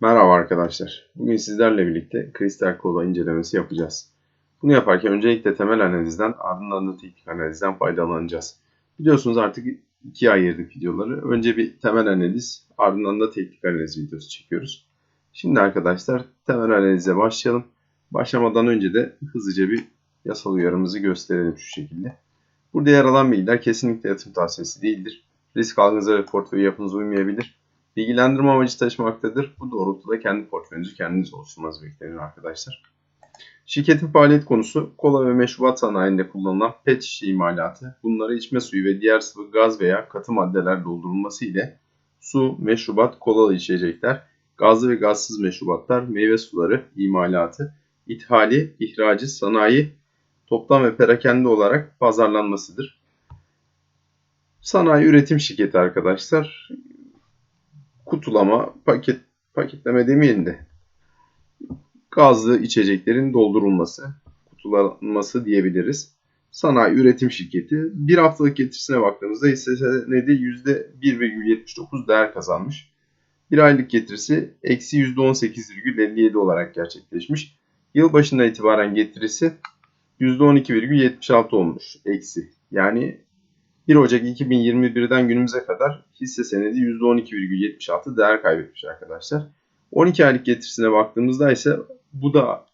Merhaba arkadaşlar. Bugün sizlerle birlikte kristal kola incelemesi yapacağız. Bunu yaparken öncelikle temel analizden ardından da teknik analizden faydalanacağız. Biliyorsunuz artık ikiye ayırdık videoları. Önce bir temel analiz ardından da teknik analiz videosu çekiyoruz. Şimdi arkadaşlar temel analize başlayalım. Başlamadan önce de hızlıca bir yasal uyarımızı gösterelim şu şekilde. Burada yer alan bilgiler kesinlikle yatırım tavsiyesi değildir. Risk algınıza ve portföy yapınıza uymayabilir bilgilendirme amacı taşımaktadır. Bu doğrultuda kendi portföyünüzü kendiniz oluşturmanız beklenir arkadaşlar. Şirketin faaliyet konusu kola ve meşrubat sanayinde kullanılan pet şişe imalatı, bunlara içme suyu ve diğer sıvı gaz veya katı maddeler doldurulması ile su, meşrubat, kolalı içecekler, gazlı ve gazsız meşrubatlar, meyve suları imalatı, ithali, ihracı, sanayi, toplam ve perakende olarak pazarlanmasıdır. Sanayi üretim şirketi arkadaşlar kutulama, paket paketleme demeyelim de gazlı içeceklerin doldurulması, kutulanması diyebiliriz. Sanayi üretim şirketi bir haftalık getirisine baktığımızda hisse senedi %1,79 değer kazanmış. Bir aylık getirisi eksi %18,57 olarak gerçekleşmiş. Yıl başından itibaren getirisi %12,76 olmuş eksi. Yani 1 Ocak 2021'den günümüze kadar hisse senedi %12,76 değer kaybetmiş arkadaşlar. 12 aylık getirisine baktığımızda ise bu da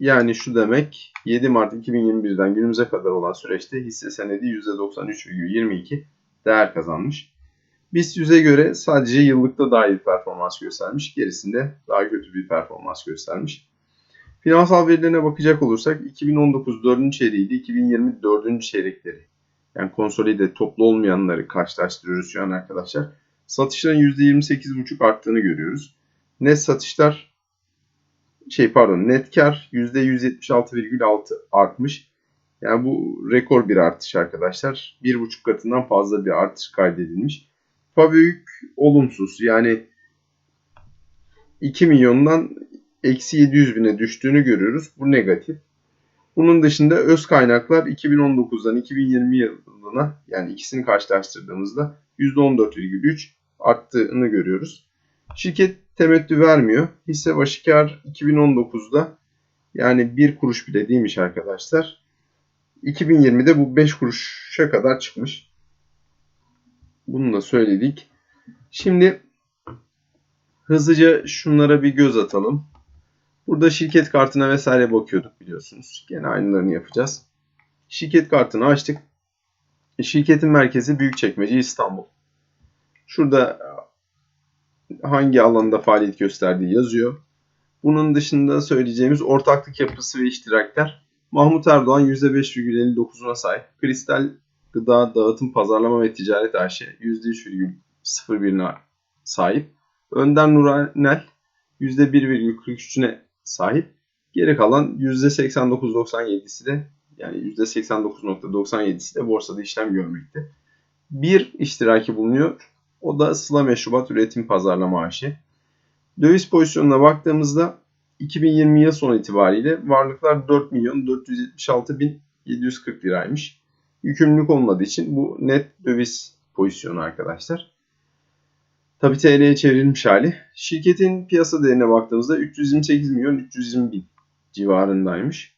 yani şu demek 7 Mart 2021'den günümüze kadar olan süreçte hisse senedi %93,22 değer kazanmış. BIST 100'e göre sadece yıllıkta daha iyi performans göstermiş. Gerisinde daha kötü bir performans göstermiş. Finansal verilerine bakacak olursak 2019 4. çeyreğiydi, 2020 4. çeyrekleri yani konsolide toplu olmayanları karşılaştırıyoruz şu an arkadaşlar. Satışların %28,5 arttığını görüyoruz. Net satışlar şey pardon net kar %176,6 artmış. Yani bu rekor bir artış arkadaşlar. 1,5 katından fazla bir artış kaydedilmiş. büyük olumsuz yani 2 milyondan eksi 700 bine düştüğünü görüyoruz. Bu negatif. Bunun dışında öz kaynaklar 2019'dan 2020 yılına yani ikisini karşılaştırdığımızda %14,3 arttığını görüyoruz. Şirket temettü vermiyor. Hisse başı kar 2019'da yani 1 kuruş bile değilmiş arkadaşlar. 2020'de bu 5 kuruşa kadar çıkmış. Bunu da söyledik. Şimdi hızlıca şunlara bir göz atalım. Burada şirket kartına vesaire bakıyorduk biliyorsunuz. Gene aynılarını yapacağız. Şirket kartını açtık. Şirketin merkezi Büyükçekmece İstanbul. Şurada hangi alanda faaliyet gösterdiği yazıyor. Bunun dışında söyleyeceğimiz ortaklık yapısı ve iştirakler. Mahmut Erdoğan %5,59'una sahip. Kristal Gıda Dağıtım Pazarlama ve Ticaret AŞ %3,01'ine sahip. Önder Nuranel %1,43'üne sahip. Geri kalan %89.97'si de yani %89.97'si de borsada işlem görmekte. Bir iştiraki bulunuyor. O da Sıla Meşrubat Üretim Pazarlama AŞ. Döviz pozisyonuna baktığımızda 2020 yıl sonu itibariyle varlıklar 4 milyon 476 bin 740 liraymış. Yükümlülük olmadığı için bu net döviz pozisyonu arkadaşlar. Tabi TL'ye çevrilmiş hali. Şirketin piyasa değerine baktığımızda 328 milyon 320 bin civarındaymış.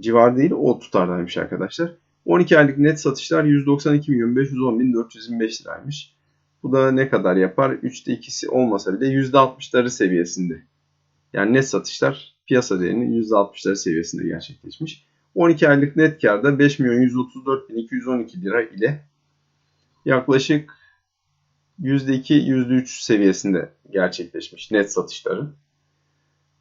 Civar değil o tutardaymış arkadaşlar. 12 aylık net satışlar 192 milyon 510 bin 425 liraymış. Bu da ne kadar yapar? 3'te ikisi olmasa bile %60'ları seviyesinde. Yani net satışlar piyasa değerinin %60'ları seviyesinde gerçekleşmiş. 12 aylık net karda 5 milyon 134 bin 212 lira ile yaklaşık %2, %3 seviyesinde gerçekleşmiş net satışları.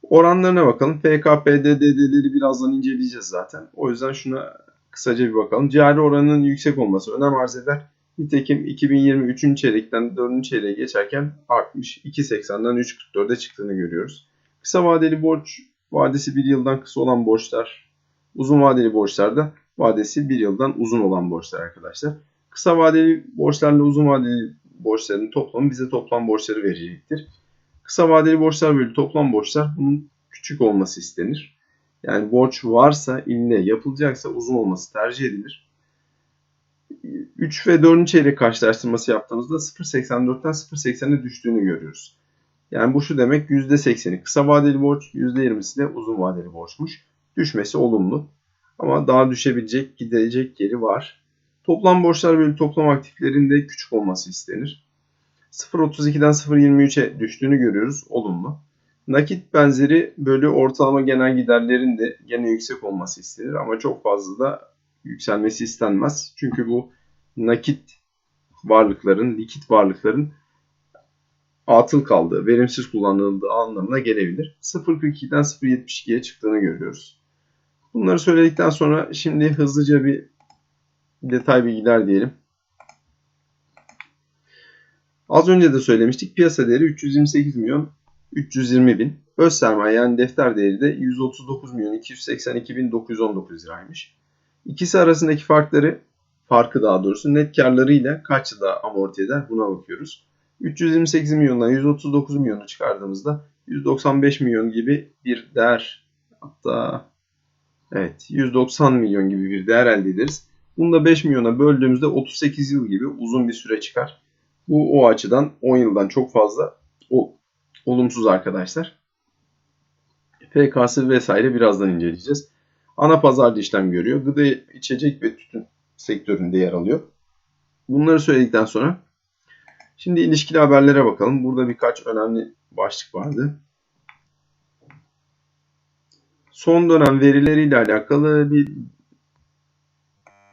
Oranlarına bakalım. FKPDD'leri birazdan inceleyeceğiz zaten. O yüzden şuna kısaca bir bakalım. Cari oranının yüksek olması önem arz eder. Nitekim 2023 çeyrekten 4. çeyreğe geçerken artmış. 2.80'den 3.44'e çıktığını görüyoruz. Kısa vadeli borç vadesi 1 yıldan kısa olan borçlar, uzun vadeli borçlarda vadesi 1 yıldan uzun olan borçlar arkadaşlar. Kısa vadeli borçlarla uzun vadeli borçların toplamı bize toplam borçları verecektir. Kısa vadeli borçlar bölü toplam borçlar bunun küçük olması istenir. Yani borç varsa ille yapılacaksa uzun olması tercih edilir. 3 ve 4. çeyrek karşılaştırması yaptığımızda 0.84'ten 0.80'e düştüğünü görüyoruz. Yani bu şu demek %80'i kısa vadeli borç, %20'si de uzun vadeli borçmuş. Düşmesi olumlu. Ama daha düşebilecek, gidecek yeri var. Toplam borçlar bölü toplam aktiflerin de küçük olması istenir. 0.32'den 0.23'e düştüğünü görüyoruz. Olumlu. Nakit benzeri bölü ortalama genel giderlerin de gene yüksek olması istenir ama çok fazla da yükselmesi istenmez. Çünkü bu nakit varlıkların, likit varlıkların atıl kaldığı, verimsiz kullanıldığı anlamına gelebilir. 0.42'den 0.72'ye çıktığını görüyoruz. Bunları söyledikten sonra şimdi hızlıca bir detay bilgiler diyelim. Az önce de söylemiştik. Piyasa değeri 328 milyon 320 bin. Öz sermaye yani defter değeri de 139 milyon 282 bin 919 liraymış. İkisi arasındaki farkları, farkı daha doğrusu net karlarıyla kaç yılda amorti eder buna bakıyoruz. 328 milyondan 139 milyonu çıkardığımızda 195 milyon gibi bir değer hatta evet 190 milyon gibi bir değer elde ederiz. Bunu da 5 milyona böldüğümüzde 38 yıl gibi uzun bir süre çıkar. Bu o açıdan 10 yıldan çok fazla o, olumsuz arkadaşlar. FKS vesaire birazdan inceleyeceğiz. Ana pazarda işlem görüyor. Gıda, içecek ve tütün sektöründe yer alıyor. Bunları söyledikten sonra şimdi ilişkili haberlere bakalım. Burada birkaç önemli başlık vardı. Son dönem verileriyle alakalı bir,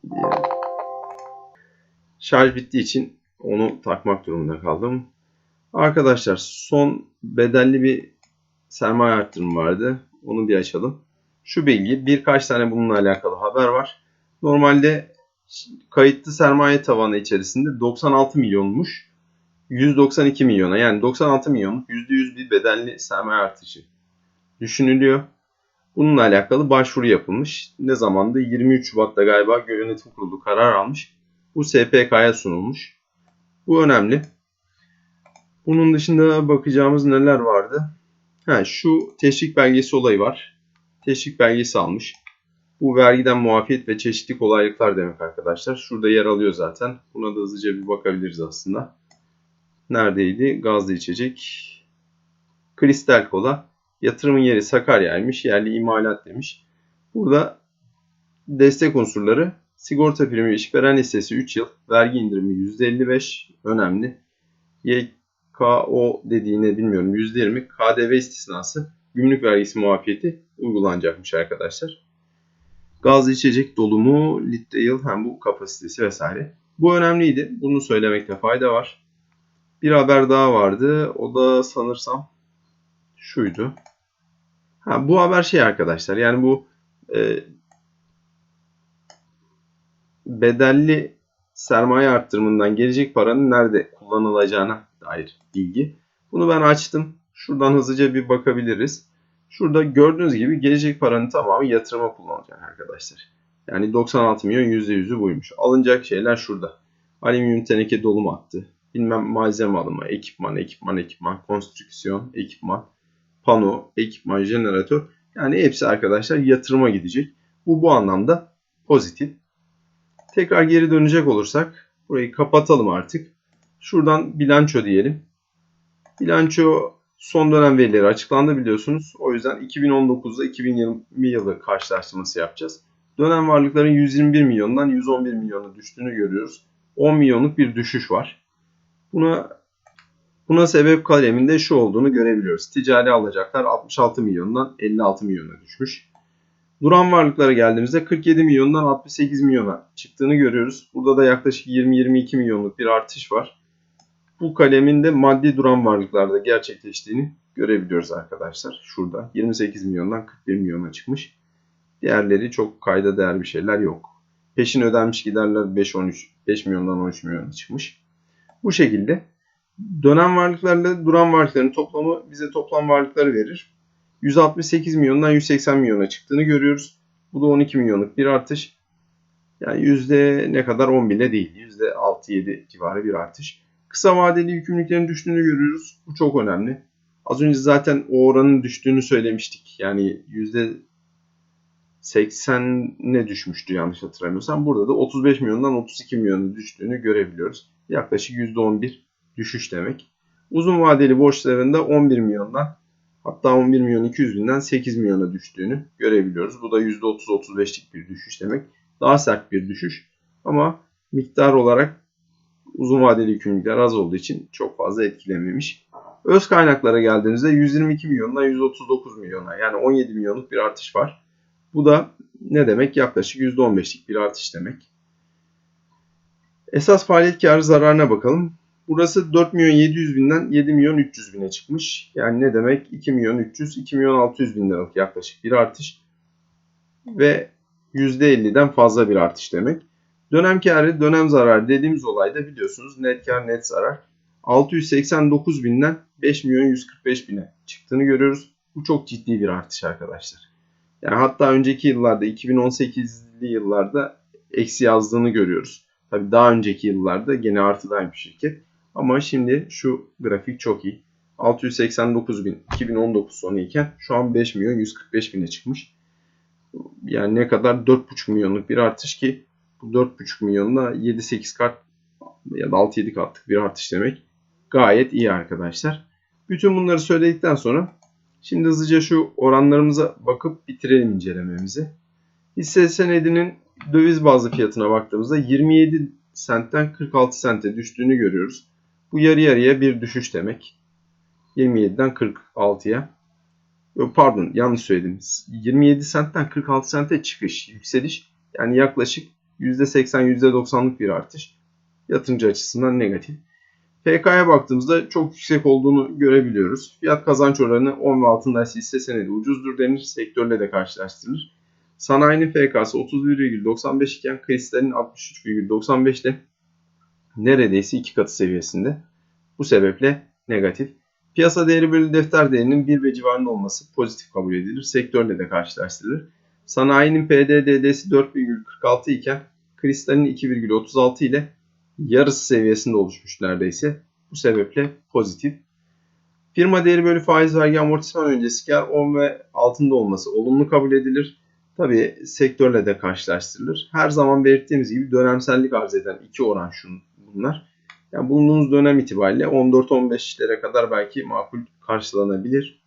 bir şarj bittiği için onu takmak durumunda kaldım. Arkadaşlar son bedelli bir sermaye arttırımı vardı. Onu bir açalım. Şu bilgi birkaç tane bununla alakalı haber var. Normalde kayıtlı sermaye tavanı içerisinde 96 milyonmuş. 192 milyona yani 96 milyon %100 bir bedelli sermaye artışı düşünülüyor. Bununla alakalı başvuru yapılmış. Ne zamandı? 23 Şubat'ta galiba yönetim kurulu karar almış. Bu SPK'ya sunulmuş. Bu önemli. Bunun dışında bakacağımız neler vardı? Ha, şu teşvik belgesi olayı var. Teşvik belgesi almış. Bu vergiden muafiyet ve çeşitli kolaylıklar demek arkadaşlar. Şurada yer alıyor zaten. Buna da hızlıca bir bakabiliriz aslında. Neredeydi? Gazlı içecek. Kristal kola. Yatırımın yeri Sakarya'ymış. Yerli imalat demiş. Burada destek unsurları sigorta primi işveren listesi 3 yıl. Vergi indirimi %55 önemli. YKO dediğini bilmiyorum %20. KDV istisnası gümrük vergisi muafiyeti uygulanacakmış arkadaşlar. Gazlı içecek dolumu, litre yıl hem bu kapasitesi vesaire. Bu önemliydi. Bunu söylemekte fayda var. Bir haber daha vardı. O da sanırsam şuydu. Ha, bu haber şey arkadaşlar. Yani bu e, bedelli sermaye arttırımından gelecek paranın nerede kullanılacağına dair bilgi. Bunu ben açtım. Şuradan hızlıca bir bakabiliriz. Şurada gördüğünüz gibi gelecek paranın tamamı yatırıma kullanılacak arkadaşlar. Yani 96 milyon %100'ü buymuş. Alınacak şeyler şurada. Alüminyum teneke dolum hattı. Bilmem malzeme alımı, ekipman, ekipman, ekipman, konstrüksiyon, ekipman, pano, ekipman, jeneratör. Yani hepsi arkadaşlar yatırıma gidecek. Bu bu anlamda pozitif. Tekrar geri dönecek olursak burayı kapatalım artık. Şuradan bilanço diyelim. Bilanço son dönem verileri açıklandı biliyorsunuz. O yüzden 2019'da 2020 yılı karşılaştırması yapacağız. Dönem varlıkların 121 milyondan 111 milyona düştüğünü görüyoruz. 10 milyonluk bir düşüş var. Buna buna sebep kaleminde şu olduğunu görebiliyoruz. Ticari alacaklar 66 milyondan 56 milyona düşmüş. Duran varlıklara geldiğimizde 47 milyondan 68 milyona çıktığını görüyoruz. Burada da yaklaşık 20-22 milyonluk bir artış var. Bu kalemin de maddi duran varlıklarda gerçekleştiğini görebiliyoruz arkadaşlar. Şurada 28 milyondan 41 milyona çıkmış. Diğerleri çok kayda değer bir şeyler yok. Peşin ödenmiş giderler 5-13, 5 milyondan 13 milyona çıkmış. Bu şekilde dönem varlıklarla duran varlıkların toplamı bize toplam varlıkları verir. 168 milyondan 180 milyona çıktığını görüyoruz. Bu da 12 milyonluk bir artış. Yani yüzde ne kadar 10 bile değil. Yüzde 6-7 civarı bir artış. Kısa vadeli yükümlülüklerin düştüğünü görüyoruz. Bu çok önemli. Az önce zaten o oranın düştüğünü söylemiştik. Yani yüzde 80'ne düşmüştü yanlış hatırlamıyorsam. Burada da 35 milyondan 32 milyona düştüğünü görebiliyoruz. Yaklaşık %11 düşüş demek. Uzun vadeli borçlarında 11 milyondan hatta 11 milyon 200 binden 8 milyona düştüğünü görebiliyoruz. Bu da %30-35'lik bir düşüş demek. Daha sert bir düşüş ama miktar olarak uzun vadeli yükümlülükler az olduğu için çok fazla etkilememiş. Öz kaynaklara geldiğimizde 122 milyondan 139 milyona yani 17 milyonluk bir artış var. Bu da ne demek? Yaklaşık %15'lik bir artış demek. Esas faaliyet karı zararına bakalım. Burası 4 milyon 700 binden 7 milyon 300 bine çıkmış. Yani ne demek? 2 milyon 300, 2 milyon 600 bin liralık yaklaşık bir artış. Ve %50'den fazla bir artış demek. Dönem karı, dönem zararı dediğimiz olayda biliyorsunuz net kar, net zarar 689 binden 5 milyon 145 bine çıktığını görüyoruz. Bu çok ciddi bir artış arkadaşlar. Yani hatta önceki yıllarda 2018'li yıllarda eksi yazdığını görüyoruz. Tabi daha önceki yıllarda gene artıdaymış şirket. Ama şimdi şu grafik çok iyi. 689 bin 2019 sonu iken şu an 5 milyon 145 bine çıkmış. Yani ne kadar 4,5 milyonluk bir artış ki bu 4,5 milyonla 7-8 kat ya da 6-7 katlık bir artış demek. Gayet iyi arkadaşlar. Bütün bunları söyledikten sonra şimdi hızlıca şu oranlarımıza bakıp bitirelim incelememizi. Hisse senedinin döviz bazlı fiyatına baktığımızda 27 sentten 46 sente düştüğünü görüyoruz. Bu yarı yarıya bir düşüş demek. 27'den 46'ya. Pardon yanlış söyledim. 27 sentten 46 sente çıkış, yükseliş. Yani yaklaşık %80 %90'lık bir artış. Yatırımcı açısından negatif. FK'ya baktığımızda çok yüksek olduğunu görebiliyoruz. Fiyat kazanç oranı 10 ve altındaysa hisse senedi ucuzdur denir. Sektörle de karşılaştırılır. Sanayinin FK'sı 31,95 iken kristalin 63,95 ile neredeyse iki katı seviyesinde. Bu sebeple negatif. Piyasa değeri bölü defter değerinin 1 ve civarında olması pozitif kabul edilir. Sektörle de karşılaştırılır. Sanayinin PDD'si 4,46 iken kristalin 2,36 ile yarısı seviyesinde oluşmuş neredeyse. Bu sebeple pozitif. Firma değeri bölü faiz vergi amortisman öncesi kar 10 ve altında olması olumlu kabul edilir. Tabi sektörle de karşılaştırılır. Her zaman belirttiğimiz gibi dönemsellik arz eden iki oran şun, bunlar. Yani bulunduğumuz dönem itibariyle 14-15'lere kadar belki makul karşılanabilir.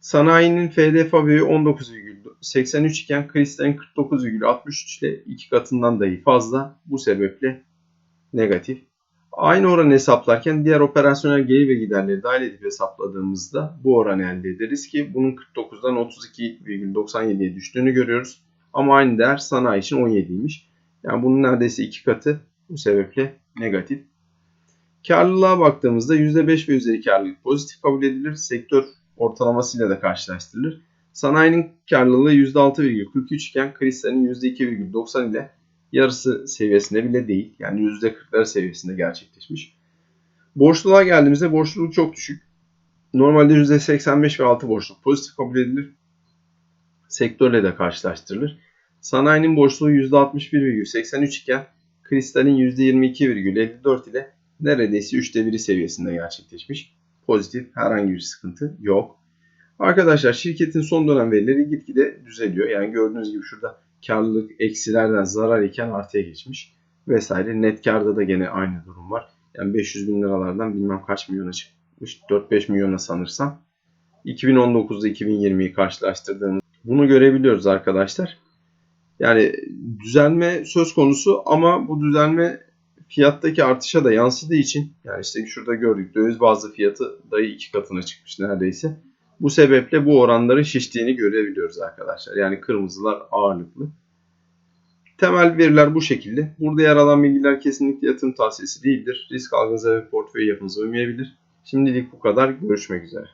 Sanayinin FD Fabio'yu 19,83 iken Kristal'in 49,63 ile iki katından dahi fazla. Bu sebeple negatif. Aynı oranı hesaplarken diğer operasyonel gelir ve giderleri dahil edip hesapladığımızda bu oranı elde ederiz ki bunun 49'dan 32,97'ye düştüğünü görüyoruz. Ama aynı değer sanayi için 17'ymiş. Yani bunun neredeyse iki katı bu sebeple negatif. Karlılığa baktığımızda %5 ve üzeri karlılık pozitif kabul edilir. Sektör ortalamasıyla da karşılaştırılır. Sanayinin karlılığı %6,43 iken kristalin %2,90 ile yarısı seviyesinde bile değil. Yani %40'lar seviyesinde gerçekleşmiş. Borçluluğa geldiğimizde borçluluk çok düşük. Normalde %85 ve altı borçluluk pozitif kabul edilir. Sektörle de karşılaştırılır. Sanayinin borçluluğu %61,83 iken kristalin %22,54 ile neredeyse 3'te 1'i seviyesinde gerçekleşmiş. Pozitif herhangi bir sıkıntı yok. Arkadaşlar şirketin son dönem verileri gitgide düzeliyor. Yani gördüğünüz gibi şurada karlılık eksilerden zarar iken artıya geçmiş vesaire. Net karda da gene aynı durum var. Yani 500 bin liralardan bilmem kaç milyona çıkmış. 4-5 milyona sanırsam. 2019'da 2020'yi karşılaştırdığımız bunu görebiliyoruz arkadaşlar. Yani düzelme söz konusu ama bu düzelme fiyattaki artışa da yansıdığı için yani işte şurada gördük döviz bazlı fiyatı dayı iki katına çıkmış neredeyse. Bu sebeple bu oranların şiştiğini görebiliyoruz arkadaşlar. Yani kırmızılar ağırlıklı. Temel veriler bu şekilde. Burada yer alan bilgiler kesinlikle yatırım tavsiyesi değildir. Risk algınıza ve portföy yapınıza uymayabilir. Şimdilik bu kadar. Görüşmek üzere.